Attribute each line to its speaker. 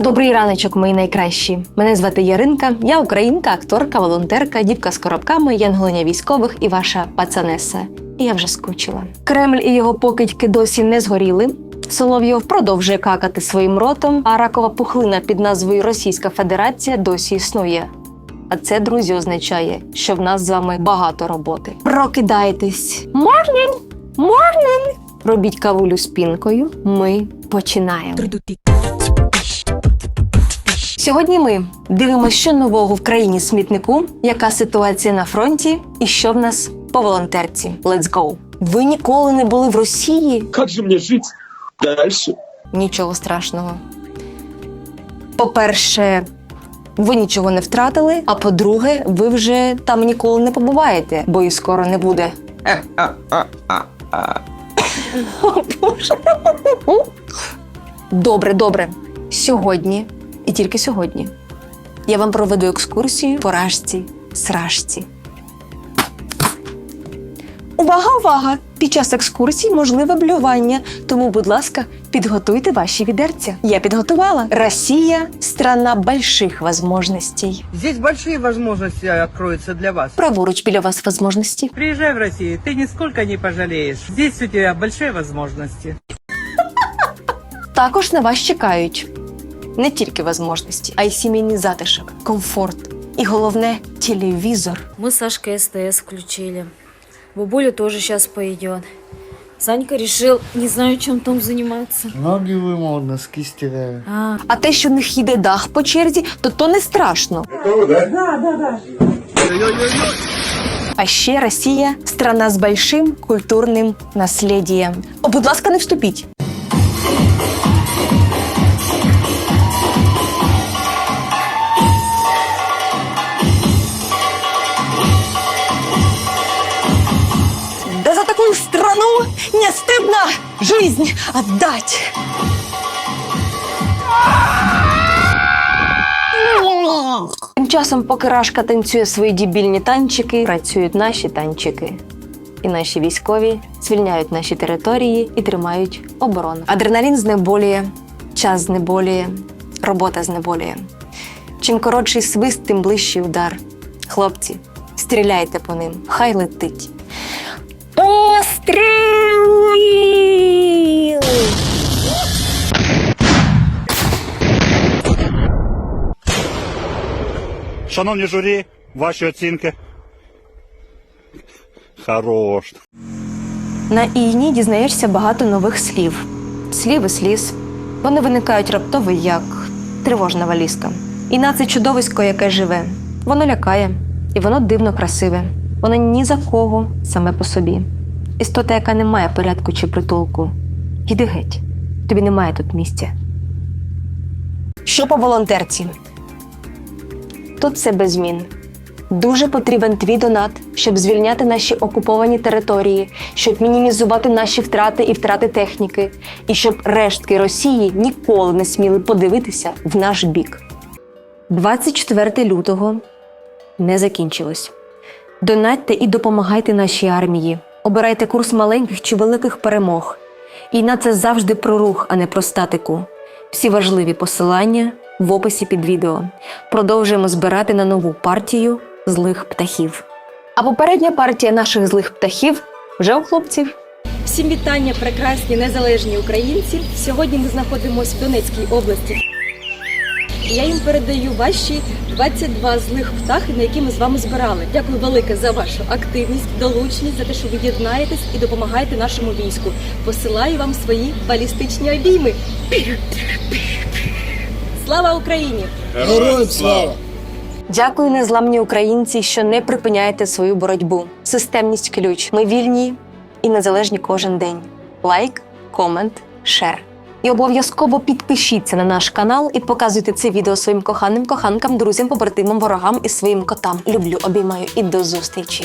Speaker 1: Добрий раночок, мої найкращі. Мене звати Яринка. Я українка, акторка, волонтерка, дівка з коробками, янголиня військових і ваша пацанеса. І я вже скучила. Кремль і його покидьки досі не згоріли. Соловйов продовжує какати своїм ротом, а ракова пухлина під назвою Російська Федерація досі існує. А це, друзі, означає, що в нас з вами багато роботи. Прокидайтесь! Morning! Morning! Робіть кавулю з пінкою. Ми починаємо. Сьогодні ми дивимося, що нового в країні смітнику, яка ситуація на фронті і що в нас по волонтерці. Let's go! Ви ніколи не були в Росії?
Speaker 2: Как же мне жить дальше?
Speaker 1: Нічого страшного. По-перше, ви нічого не втратили. А по-друге, ви вже там ніколи не побуваєте, бо і скоро не буде. Добре, добре. Сьогодні, і тільки сьогодні, я вам проведу екскурсію по рашці, срашці. Увага, увага! Під час екскурсії можливе блювання, тому, будь ласка, підготуйте ваші відерця. Я підготувала. Росія страна больших возможностей.
Speaker 3: Здесь большие возможности откроются для вас.
Speaker 1: Праворуч біля вас возможності.
Speaker 3: Приезжай в Россию, ты нисколько не пожалеешь. Здесь у тебя большие возможности.
Speaker 1: Також на вас чекають не тільки возможності, а й сімейний затишок, комфорт і головне телевізор.
Speaker 4: Мы с Сашкой СТС включили. Бабуля тоже сейчас пойдет. Санька решил, не знаю, чем там заниматься.
Speaker 5: Ноги вымыл, носки стираю.
Speaker 4: А,
Speaker 1: А те, що у них їде дах по черзі, то то не страшно. А ще Росія страна з большим культурним наслідієм. О, будь ласка, не вступіть. Жизнь отдать. Тим часом, поки Рашка танцює свої дібільні танчики, працюють наші танчики. І наші військові звільняють наші території і тримають оборону. Адреналін знеболює, час знеболює, робота знеболює. Чим коротший свист, тим ближчий удар. Хлопці, стріляйте по ним, хай летить. Постріл!
Speaker 6: Шановні журі, ваші оцінки. Хорош.
Speaker 1: На іїні дізнаєшся багато нових слів, слів і сліз. Вони виникають раптово, як тривожна валізка. Іна це чудовисько, яке живе. Воно лякає, і воно дивно красиве. Воно ні за кого саме по собі. Істота, яка не має порядку чи притулку. Іди геть, тобі немає тут місця. Що по волонтерці? Тут все без змін. Дуже потрібен твій донат, щоб звільняти наші окуповані території, щоб мінімізувати наші втрати і втрати техніки, і щоб рештки Росії ніколи не сміли подивитися в наш бік. 24 лютого не закінчилось. Донатьте і допомагайте нашій армії. Обирайте курс маленьких чи великих перемог. Війна це завжди про рух, а не про статику. Всі важливі посилання в описі під відео. Продовжуємо збирати на нову партію злих птахів. А попередня партія наших злих птахів вже у хлопців.
Speaker 7: Всім вітання, прекрасні незалежні українці. Сьогодні ми знаходимося в Донецькій області. Я їм передаю ваші 22 злих птахи, на які ми з вами збирали. Дякую велике за вашу активність, долучність, за те, що ви єднаєтесь і допомагаєте нашому війську. Посилаю вам свої балістичні обійми. Слава Україні!
Speaker 1: Дякую, незламні українці, що не припиняєте свою боротьбу. Системність ключ. Ми вільні і незалежні кожен день. Лайк, комент, шер. І обов'язково підпишіться на наш канал і показуйте це відео своїм коханим коханкам, друзям, побратимам, ворогам і своїм котам. Люблю, обіймаю і до зустрічі.